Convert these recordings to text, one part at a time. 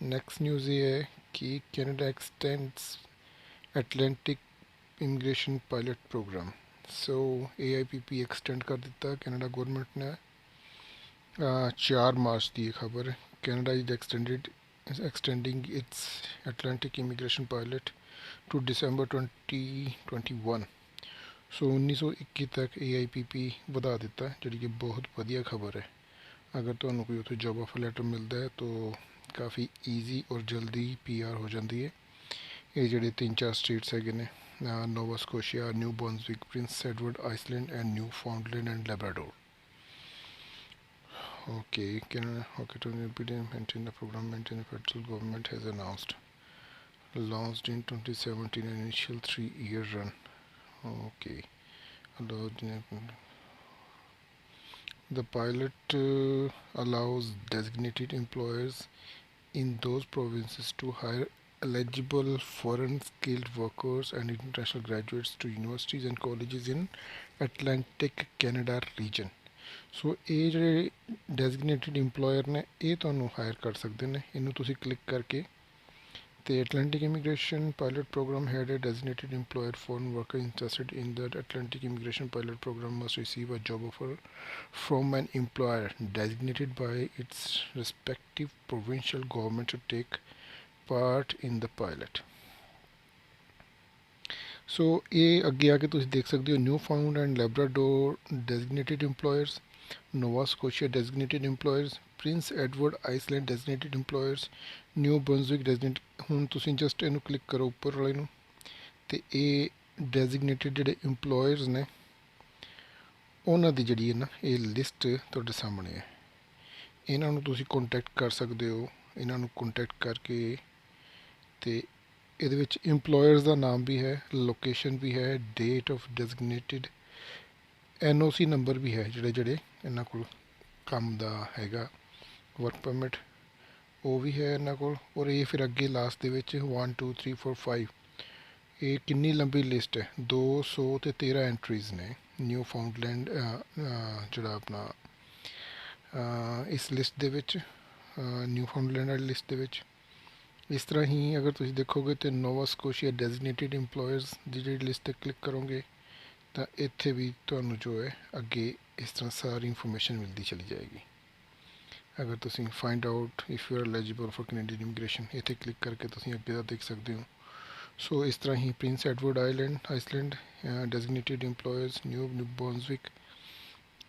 Next news ये है कि Canada extends Atlantic immigration pilot programme so AIPP extend ਕਰ ਦਿੱਤਾ ਕੈਨੇਡਾ ਗਵਰਨਮੈਂਟ ਨੇ ਅਹ 4 ਮਾਰਚ ਦੀ ਇਹ ਖਬਰ Canada is extended extending its Atlantic immigration pilot to December 2021 so 1921 ਤੱਕ AIPP ਵਧਾ ਦਿੱਤਾ ਜਿਹੜੀ ਕਿ ਬਹੁਤ ਵਧੀਆ ਖਬਰ ਹੈ ਅਗਰ ਤੁਹਾਨੂੰ ਕੋਈ ਉੱਥੇ ਜੌਬ ਆਫਰ ਲੈਟਰ ਮਿਲਦਾ ਹੈ ਤਾਂ ਕਾਫੀ ਈਜ਼ੀ ਔਰ ਜਲਦੀ ਪੀਆਰ ਹੋ ਜਾਂਦੀ ਹੈ ਇਹ ਜਿਹੜੇ ਤਿੰਨ ਚਾਰ ਸਟੇਟਸ ਹੈਗੇ ਨੇ Nova Scotia New Brunswick Prince Edward Island and Newfoundland and Labrador Okay, Canada Hockey Tournament maintain the program maintained the federal government has announced. Launched in 2017, an initial three-year run. Okay. Allowed in- The pilot uh, allows designated employers in those provinces to hire eligible foreign skilled workers and international graduates to universities and colleges in Atlantic Canada region. So ਇਹ ਜਿਹੜੇ designated EMPLOYER ਨੇ ਇਹ ਤੁਹਾਨੂੰ hire ਕਰ ਸਕਦੇ ਨੇ ਇਹਨੂੰ ਤੁਸੀਂ ਕਲਿੱਕ ਕਰਕੇ ਤੇ Atlantic Immigration Pilot Program had a designated employer foreign worker interested in the Atlantic Immigration Pilot Program must receive a job offer from an employer designated by its respective provincial government to take part in the pilot. ਸੋ ਇਹ ਅੱਗੇ ਆ ਕੇ ਤੁਸੀਂ ਦੇਖ ਸਕਦੇ ਹੋ Newfoundland and Labrador designated EMPLOYERS Nova Scotia designated EMPLOYERS Prince Edward Island designated EMPLOYERS New Brunswick designate ਹੁਣ ਤੁਸੀਂ just ਇਹਨੂੰ ਕਲਿੱਕ ਕਰੋ ਉੱਪਰ ਵਾਲੇ ਨੂੰ, ਤੇ ਇਹ ਡੈਜ਼ਿਗਨੇਟਿਡ ਜਿਹੜੇ EMPLOYERS ਨੇ, ਉਹਨਾਂ ਦੀ ਜਿਹੜੀ ਹੈ ਨਾ ਇਹ ਲਿਸਟ ਤੁਹਾਡੇ ਸਾਹਮਣੇ ਹੈ। ਇਹਨਾਂ ਨੂੰ ਤੁਸੀਂ ਕੰਟੈਕਟ ਕਰ ਸਕਦੇ ਹੋ, ਇਹਨਾਂ ਨੂੰ ਕੰਟੈਕਟ ਕਰਕੇ, ਤੇ ਇਹਦੇ ਵਿੱਚ EMPLOYERS ਦਾ ਨਾਮ ਵੀ ਹੈ ਲੋਕੇਸ਼ਨ ਵੀ ਹੈ date of designated NOC number ਵੀ ਹੈ ਜਿਹੜੇ ਜਿਹੜੇ ਇਹਨਾਂ ਕੋਲ ਕੰਮ ਦਾ ਹੈਗਾ ਵਰਕ ਪਰਮਿਟ ਉਹ ਵੀ ਹੈ ਇਹਨਾਂ ਕੋਲ। ਔਰ ਇਹ ਫਿਰ ਅੱਗੇ ਲਾਸਟ ਦੇ ਵਿੱਚ 1 2 3 4 5 ਇਹ ਕਿੰਨੀ ਲੰਬੀ ਲਿਸਟ ਹੈ? 200 ਤੇ 13 ਐਂਟਰੀਜ਼ ਨੇ ਨਿਊ ਫਾਊਂਡਲੈਂਡ ਜਿਹੜਾ ਆਪਣਾ ਇਸ ਲਿਸਟ ਦੇ ਵਿੱਚ ਨਿਊ ਫਾਊਂਡਲੈਂਡ ਵਾਲੀ ਲਿਸਟ ਦੇ ਵਿੱਚ। ਇਸ ਤਰ੍ਹਾਂ ਹੀ ਅਗਰ ਤੁਸੀਂ ਦੇਖੋਗੇ ਤੇ ਨੋਵਾ ਸਕੋਸ਼ੀਆ ਡੈਜ਼ਿਗਨੇਟਿਡ EMPLOYERS ਦੀ ਜਿਹੜੀ ਲਿਸਟ ਤੇ ਕਲਿੱਕ ਕਰੋਗੇ, ਤਾਂ ਇੱਥੇ ਵੀ ਤੁਹਾਨੂੰ ਜੋ ਹੈ ਅੱਗੇ ਇਸ ਤਰ੍ਹਾਂ ਸਾਰੀ ਇਨਫੋਰਮੇਸ਼ਨ ਮਿਲਦੀ ਚਲੀ ਜਾਏਗੀ। ਅਗਰ ਤੁਸੀਂ find out if you are eligible for Canadian immigration ਇੱਥੇ ਕਲਿੱਕ ਕਰਕੇ ਤੁਸੀਂ ਅੱਗੇ ਦਾ ਦੇਖ ਸਕਦੇ ਹੋ। ਸੋ ਇਸ ਤਰ੍ਹਾਂ ਹੀ Prince Edward Island Island designated employers New Brunswick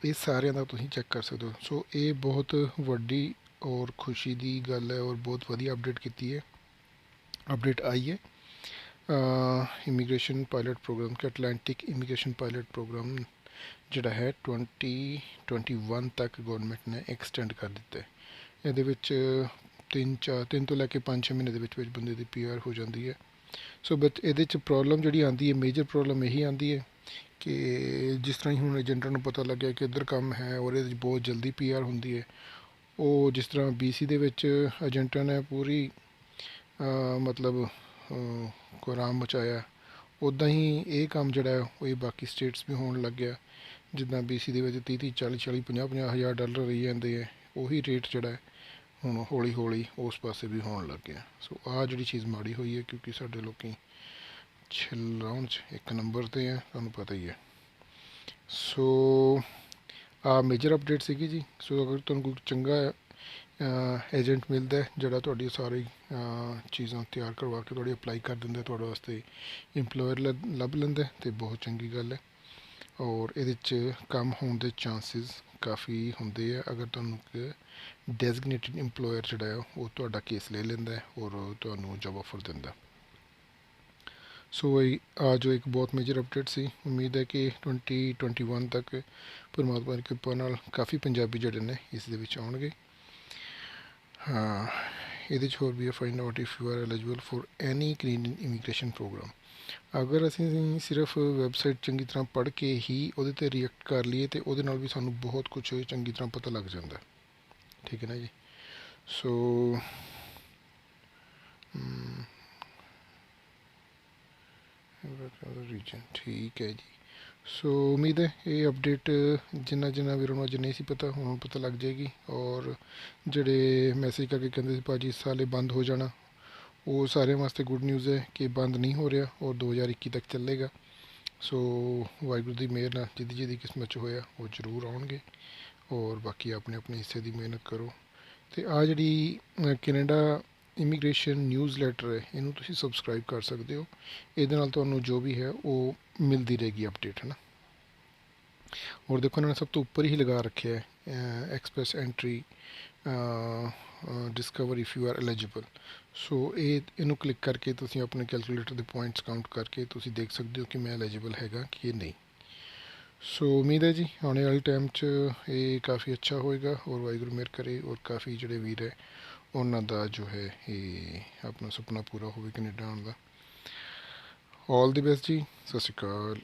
ਇਹ ਸਾਰਿਆਂ ਦਾ ਤੁਸੀਂ ਚੈੱਕ ਕਰ ਸਕਦੇ ਹੋ। ਸੋ ਇਹ ਬਹੁਤ ਵੱਡੀ ਔਰ ਖੁਸ਼ੀ ਦੀ ਗੱਲ ਹੈ ਔਰ ਬਹੁਤ ਵਧੀਆ ਅਪਡੇਟ ਕੀਤੀ ਹੈ। ਅਪਡੇਟ ਆਈ ਹੈ। ਇਮੀਗ੍ਰੇਸ਼ਨ ਪਾਇਲਟ ਪ੍ਰੋਗਰਾਮ ਕਿ ਅਟਲਾਂਟਿਕ ਇਮੀਗ੍ਰੇਸ਼ਨ ਪਾਇਲਟ ਪ੍ਰੋਗਰਾਮ ਜਿਹੜਾ ਹੈ 2021 ਤੱਕ ਗਵਰਨਮੈਂਟ ਨੇ ਐਕਸਟੈਂਡ ਕਰ ਦਿੱਤਾ। ਹੈ ਇਹਦੇ ਵਿੱਚ ਤਿੰਨ ਚਾਰ, ਤਿੰਨ ਤੋਂ ਲੈ ਕੇ 5-6 ਮਹੀਨੇ ਦੇ ਵਿੱਚ ਵਿੱਚ ਬੰਦੇ ਦੀ ਪੀਆਰ ਹੋ ਜਾਂਦੀ ਹੈ। ਸੋ ਬਟ ਇਹਦੇ ਚ ਪ੍ਰੋਬਲਮ ਜਿਹੜੀ ਆਂਦੀ ਹੈ ਮੇਜਰ ਪ੍ਰੋਬਲਮ ਇਹੀ ਆਂਦੀ ਹੈ ਕਿ ਜਿਸ ਤਰ੍ਹਾਂ ਹੀ ਹੁਣ ਏਜੰਟਾਂ ਨੂੰ ਪਤਾ ਲੱਗਿਆ ਕਿ ਇੱਧਰ ਕੰਮ ਹੈ ਔਰ ਇਹਦੇ 'ਚ ਬਹੁਤ ਜਲਦੀ ਪੀਆਰ ਹੁੰਦੀ ਹੈ, ਉਹ ਜਿਸ ਤਰ੍ਹਾਂ BC ਦੇ ਵਿੱਚ ਏਜੰਟਾਂ ਨੇ ਪੂਰੀ ਮਤਲਬ, ਅਹ ਕੁਰਾਮ ਮਚਾਇਆ। ਉਦਾਂ ਹੀ ਇਹ ਕੰਮ ਜਿਹੜਾ ਹੈ, ਉਹ ਇਹ ਬਾਕੀ ਸਟੇਟਸ ਵੀ ਹੋਣ ਲੱਗ ਗਿਆ। ਜਿੱਦਾਂ BC ਦੇ ਵਿੱਚ 30 30 40 40 50 50 ਹਜ਼ਾਰ ਡਾਲਰ ਰਹੀ ਜਾਂਦੇ ਹੈ ਉਹੀ ਰੇਟ ਜਿਹੜਾ ਹੁਣ ਹੌਲੀ ਹੌਲੀ ਉਸ ਪਾਸੇ ਵੀ ਹੋਣ ਲੱਗ ਗਿਆ। ਸੋ ਆਹ ਜਿਹੜੀ ਚੀਜ਼ ਮਾੜੀ ਹੋਈ ਹੈ, ਕਿਉਂਕਿ ਸਾਡੇ ਲੋਕੀ ਛਿਲਾਉਣ 'ਚ ਇੱਕ ਨੰਬਰ ਤੇ ਹੈ ਤੁਹਾਨੂੰ ਪਤਾ ਹੀ ਹੈ। ਸੋ ਆ ਮੇਜਰ ਅਪਡੇਟ ਸੀਗੀ ਜੀ। ਸੋ ਅਗਰ ਤੁਹਾਨੂੰ ਕੋਈ ਚੰਗਾ ਏਜੰਟ ਮਿਲਦਾ ਜਿਹੜਾ ਤੁਹਾਡੀ ਸਾਰੀ ਚੀਜ਼ਾਂ ਤਿਆਰ ਕਰਵਾ ਕੇ ਤੁਹਾਡੀ ਅਪਲਾਈ ਕਰ ਦਿੰਦਾ ਤੁਹਾਡੇ ਵਾਸਤੇ EMPLOYER ਲੱਭ ਲੈਂਦਾ ਹੈ, ਤੇ ਬਹੁਤ ਚੰਗੀ ਗੱਲ ਹੈ। ਔਰ ਇਹਦੇ 'ਚ ਕੰਮ ਹੋਣ ਦੇ ਚਾਂਸਸ ਕਾਫੀ ਹੁੰਦੇ ਆ। ਅਗਰ ਤੁਹਾਨੂੰ ਡੈਜ਼ਿਗਨੇਟਿਡ EMPLOYER ਜਿਹੜਾ ਹੈ, ਉਹ ਤੁਹਾਡਾ ਕੇਸ ਲੈ ਲੈਂਦਾ ਹੈ ਔਰ ਤੁਹਾਨੂੰ ਜੌਬ ਆਫਰ ਦਿੰਦਾ ਸੋ ਇਹ ਆ ਜੋ ਇੱਕ ਬਹੁਤ ਮੇਜਰ ਅਪਡੇਟ ਸੀ। ਉਮੀਦ ਹੈ ਕਿ 2021 ਤੱਕ ਪਰਮਾਤਮਾ ਦੀ ਕਿਰਪਾ ਨਾਲ ਕਾਫੀ ਪੰਜਾਬੀ ਜਿਹੜੇ ਨੇ, ਇਸ ਦੇ ਵਿੱਚ ਆਉਣਗੇ। ਹਾਂ, ਇਹਦੇ 'ਚ ਹੋਰ ਵੀ ਹੈ find out if you are eligible for any green immigration program ਅਗਰ ਅਸੀਂ ਸਿਰਫ ਵੈਬਸਾਈਟ ਚੰਗੀ ਤਰ੍ਹਾਂ ਪੜ੍ਹ ਕੇ ਹੀ ਉਹਦੇ ਤੇ ਰਿਐਕਟ ਕਰ ਲਈਏ ਤੇ ਉਹਦੇ ਨਾਲ ਵੀ ਸਾਨੂੰ ਬਹੁਤ ਕੁਝ ਚੰਗੀ ਤਰ੍ਹਾਂ ਪਤਾ ਲੱਗ ਜਾਂਦਾ ਠੀਕ ਹੈ ਨਾ ਜੀ? ਸੋ ਰੀਜਨ ਠੀਕ ਹੈ ਜੀ। ਸੋ ਉਮੀਦ ਹੈ ਇਹ ਅਪਡੇਟ ਜਿੰਨਾ ਜਿੰਨਾ ਵੀਰਾਂ ਨੂੰ ਅੱਜ ਨਹੀਂ ਸੀ ਪਤਾ, ਹੁਣ ਪਤਾ ਲੱਗ ਜਾਏਗੀ ਔਰ ਜਿਹੜੇ ਮੈਸੇਜ ਕਰਕੇ ਕਹਿੰਦੇ ਸੀ, ਭਾਜੀ ਇਸ ਸਾਲ ਬੰਦ ਹੋ ਜਾਣਾ। ਉਹ ਸਾਰਿਆਂ ਵਾਸਤੇ ਗੁੱਡ ਨਿਊਜ਼ ਹੈ ਕਿ ਬੰਦ ਨਹੀਂ ਹੋ ਰਿਹਾ ਔਰ 2021 ਤੱਕ ਚੱਲੇਗਾ। ਸੋ ਵਾਹਿਗੁਰੂ ਦੀ ਮਿਹਰ ਨਾਲ ਜਿਹਦੀ ਜਿਹਦੀ ਕਿਸਮਤ 'ਚ ਹੋਇਆ, ਉਹ ਜ਼ਰੂਰ ਆਉਣਗੇ ਔਰ ਬਾਕੀ ਆਪਣੇ ਆਪਣੇ ਹਿੱਸੇ ਦੀ ਮਿਹਨਤ ਕਰੋ। ਤੇ ਆ ਜਿਹੜੀ ਕੈਨੇਡਾ ਇਮੀਗ੍ਰੇਸ਼ਨ ਨਿਊਜ਼ ਲੈਟਰ ਹੈ, ਇਹਨੂੰ ਤੁਸੀਂ ਸਬਸਕ੍ਰਾਈਬ ਕਰ ਸਕਦੇ ਹੋ। ਇਹਦੇ ਨਾਲ ਤੁਹਾਨੂੰ ਜੋ ਵੀ ਹੈ, ਉਹ ਮਿਲਦੀ ਰਹੇਗੀ ਅਪਡੇਟ ਹੈ ਨਾ ਔਰ ਦੇਖੋ ਇਹਨਾਂ ਨੇ ਸਭ ਤੋਂ ਉੱਪਰ ਹੀ ਲਗਾ ਰੱਖਿਆ ਹੈ express entry discover if you are eligible so ਇਹ ਇਹਨੂੰ ਕਲਿੱਕ ਕਰਕੇ ਤੁਸੀਂ ਆਪਣੇ ਕੈਲਕੂਲੇਟਰ ਦੇ ਪੁਆਇੰਟਸ ਕਾਊਂਟ ਕਰਕੇ ਤੁਸੀਂ ਦੇਖ ਸਕਦੇ ਹੋ ਕਿ ਮੈਂ ਐਲੀਜੀਬਲ ਹੈਗਾ ਕਿ ਨਹੀਂ। ਸੋ ਉਮੀਦ ਹੈ ਜੀ, ਆਉਣੇ ਵਾਲੇ ਟਾਈਮ 'ਚ ਇਹ ਕਾਫੀ ਅੱਛਾ ਹੋਏਗਾ ਔਰ ਵਾਹਿਗੁਰੂ ਮਿਹਰ ਕਰੇ ਔਰ ਕਾਫੀ ਜਿਹੜੇ ਵੀਰ ਹੈ, ਉਹਨਾਂ ਦਾ ਜੋ ਹੈ ਇਹ ਆਪਣਾ ਸੁਪਨਾ ਪੂਰਾ ਹੋਵੇ ਕੈਨੇਡਾ ਆਉਣ ਦਾ। ਆਲ ਦੀ ਬੈਸਟ ਜੀ, ਸਤਿ ਸ਼੍ਰੀ ਅਕਾਲ।